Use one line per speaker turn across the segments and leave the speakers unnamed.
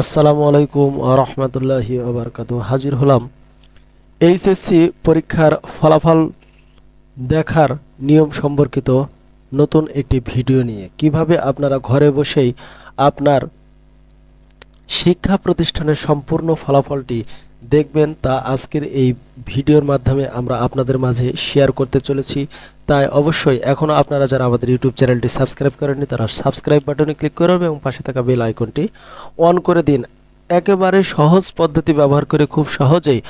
আসসালামু আলাইকুম রহমতুল্লাহি আবরকাত হাজির হলাম এইচএসসি পরীক্ষার ফলাফল দেখার নিয়ম সম্পর্কিত নতুন একটি ভিডিও নিয়ে। কীভাবে আপনারা ঘরে বসেই আপনার শিক্ষা প্রতিষ্ঠানের সম্পূর্ণ ফলাফলটি দেখবেন তা আজকের এই ভিডিওর মাধ্যমে আমরা আপনাদের মাঝে শেয়ার করতে চলেছি। তাই অবশ্যই এখনও আপনারা যারা আমাদের ইউটিউব চ্যানেলটি সাবস্ক্রাইব করেননি, তারা সাবস্ক্রাইব বাটনে ক্লিক করবেন এবং পাশে থাকা বেল আইকনটি অন করে দিন। একেবারে সহজ পদ্ধতি ব্যবহার করে খুব সহজেই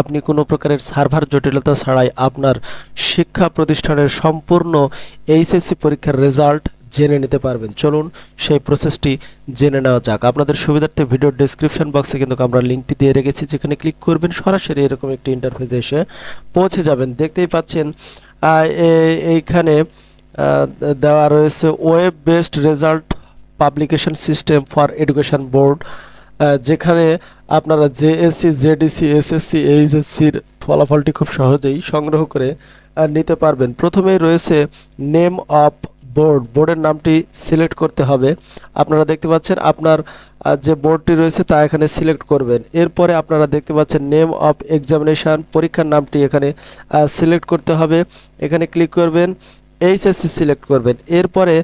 আপনি কোনো প্রকারের সার্ভার জটিলতা ছাড়াই আপনার শিক্ষা প্রতিষ্ঠানের সম্পূর্ণ এইচএসসি পরীক্ষার রেজাল্ট জেনে নিতে পারবেন। চলুন সেই প্রসেসটি জেনে নেওয়া যাক। আপনাদের সুবিধার্থে ভিডিও ডেসক্রিপশন বক্সে কিন্তু আমরা লিঙ্কটি দিয়ে রেখেছি, যেখানে ক্লিক করবেন, সরাসরি এরকম একটি ইন্টারফেসে এসে পৌঁছে যাবেন। দেখতেই পাচ্ছেন এইখানে দেওয়া রয়েছে web based result publication system for education board যেখানে আপনারা জেএসসি জেডিসি এসএসসি এইচএসসির ফলাফলটি খুব সহজেই সংগ্রহ করে নিতে পারবেন। প্রথমেই রয়েছে নেম অফ বোর্ড বোর্ডের নামটি সিলেক্ট করতে হবে। আপনারা দেখতে পাচ্ছেন আপনার যে বোর্ডটি রয়েছে তা এখানে সিলেক্ট করবেন। এরপরে আপনারা দেখতে পাচ্ছেন নেম অফ এক্সামিনেশন পরীক্ষার নামটি এখানে সিলেক্ট করতে হবে। এখানে ক্লিক করবেন এইচএসসি সিলেক্ট করবেন। এরপরে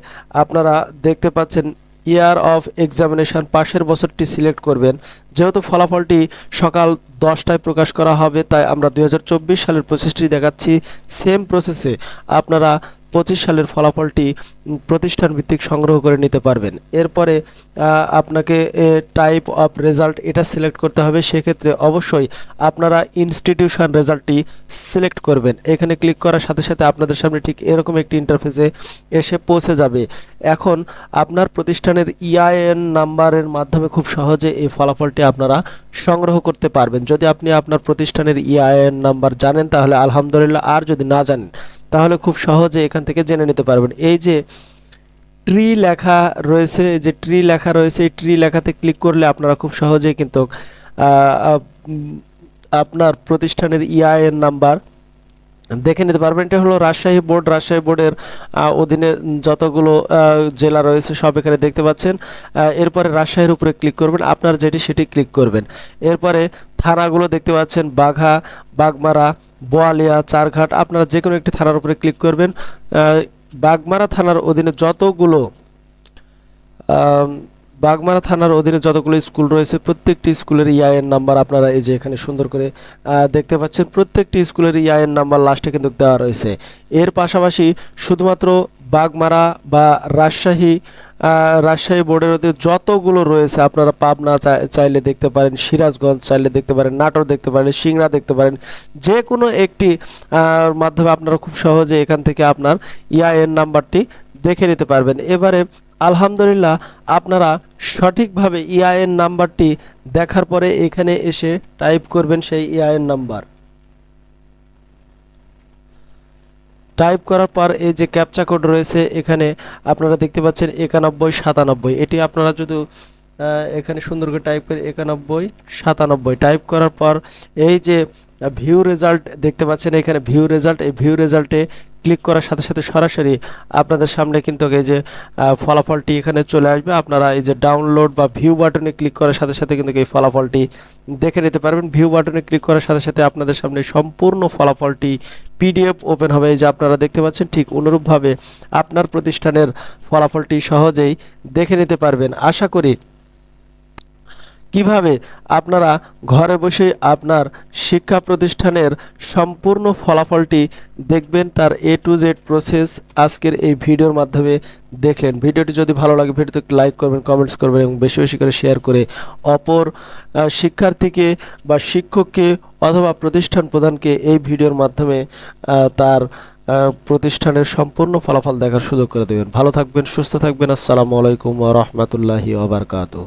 আপনারা দেখতে পাচ্ছেন ইয়ার অফ এক্সামিনেশন পাশের বছরটি সিলেক্ট করবেন। যেহেতু ফলাফলটি সকাল দশটায় প্রকাশ করা হবে, তাই আমরা দু হাজার চব্বিশ সালের প্রসেসটি দেখাচ্ছি। সেম প্রসেসে আপনারা পঁচিশ সালের ফলাফলটি প্রতিষ্ঠান ভিত্তিক সংগ্রহ করে নিতে পারবেন। এরপরে আপনাকে টাইপ অফ রেজাল্ট এটা সিলেক্ট করতে হবে। সেক্ষেত্রে অবশ্যই আপনারা ইনস্টিটিউশন রেজাল্টটি সিলেক্ট করবেন। এখানে ক্লিক করার সাথে সাথে আপনাদের সামনে ঠিক এরকম একটি ইন্টারফেসে এসে পৌঁছে যাবে। এখন আপনার প্রতিষ্ঠানের ইআইএন নাম্বারের মাধ্যমে খুব সহজে এই ফলাফলটি আপনারা সংগ্রহ করতে পারবেন। যদি আপনি আপনার প্রতিষ্ঠানের ইআইএন নাম্বার জানেন, তাহলে আলহামদুলিল্লাহ। আর যদি না জানেন তাহলে খুব সহজে এখান থেকে জেনে নিতে পারবেন। এই যে ট্রি লেখা রয়েছে যে ট্রি লেখা রয়েছে, এই ট্রি লেখাতে ক্লিক করলে আপনারা খুব সহজেই কিন্তু আপনার প্রতিষ্ঠানের ইআইএন নাম্বার দেখে নিতে পারবেন। এটা হলো রাজশাহী বোর্ড। রাজশাহী বোর্ডের অধীনে যতগুলো জেলা রয়েছে সব এখানে দেখতে পাচ্ছেন। এরপরে রাজশাহীর উপরে ক্লিক করবেন। আপনার যেটি সেটি ক্লিক করবেন। এরপরে থানাগুলো দেখতে পাচ্ছেন। বাঘা বাগমারা বোয়ালিয়া, চারঘাট। আপনারা যে কোনো একটি থানার উপরে ক্লিক করবেন। বাগমারা থানার অধীনে যতগুলো বাগমারা থানার অধীনে যতগুলো স্কুল রয়েছে, প্রত্যেকটি স্কুলের ইআইএন নাম্বার আপনারা এই যে এখানে সুন্দর করে দেখতে পাচ্ছেন। প্রত্যেকটি স্কুলের ইআইএন নাম্বার লাস্টে কিন্তু দেওয়া রয়েছে। এর পাশাপাশি শুধুমাত্র বাগমারা বা রাজশাহী রাজশাহী বোর্ডের অধীনে যতগুলো রয়েছে আপনারা পাবনা চাই- চাইলে দেখতে পারেন, সিরাজগঞ্জ চাইলে দেখতে পারেন, নাটোর দেখতে পারেন, সিংড়া দেখতে পারেন যে কোনো একটি মাধ্যমে আপনারা খুব সহজে এখান থেকে আপনার ইআইএন নাম্বারটি দেখে নিতে পারবেন। এবারে আলহামদুলিল্লাহ, আপনারা সঠিকভাবে ইআইএন নাম্বারটি দেখার পরে এখানে এসে টাইপ করবেন সেই ইআইএন নাম্বার। টাইপ করার পর এই যে ক্যাপচা কোড রয়েছে, এখানে আপনারা দেখতে পাচ্ছেন একানব্বই সাতানব্বই। এটি আপনারা যদি এখানে সুন্দর করে টাইপ করে একানব্বই সাতানব্বই টাইপ করার পর এই যে ভিউ রেজাল্ট দেখতে পাচ্ছেন, এখানে ভিউ রেজাল্ট এই ভিউ রেজাল্টে ক্লিক করার সাথে সাথে সরাসরি আপনাদের সামনে কিন্তু এই যে ফলাফলটি এখানে চলে আসবে। আপনারা এই যে ডাউনলোড বা ভিউ বাটনে ক্লিক করার সাথে সাথে কিন্তু এই ফলাফলটি দেখে নিতে পারবেন। ভিউ বাটনে ক্লিক করার সাথে সাথে আপনাদের সামনে সম্পূর্ণ ফলাফলটি পিডিএফ ওপেন হবে। এই যে আপনারা দেখতে পাচ্ছেন, ঠিক অনুরূপভাবে আপনার প্রতিষ্ঠানের ফলাফলটি সহজেই দেখে নিতে পারবেন। আশা করি কীভাবে আপনারা ঘরে বসে আপনার শিক্ষা প্রতিষ্ঠানের সম্পূর্ণ ফলাফলটি দেখবেন তার এ টু জেড প্রসেস আজকের এই ভিডিওর মাধ্যমে দেখলেন। ভিডিওটি যদি ভালো লাগে, ভিডিওতে লাইক করবেন কমেন্টস করবেন এবং বেশি বেশি করে শেয়ার করে অপর শিক্ষার্থীকে বা শিক্ষককে অথবা প্রতিষ্ঠান প্রধানকে এই ভিডিওর মাধ্যমে তার প্রতিষ্ঠানের সম্পূর্ণ ফলাফল দেখার সুযোগ করে দেবেন। ভালো থাকবেন, সুস্থ থাকবেন। আসসালামু আলাইকুম রহমতুল্লাহি ওবরকাতুহ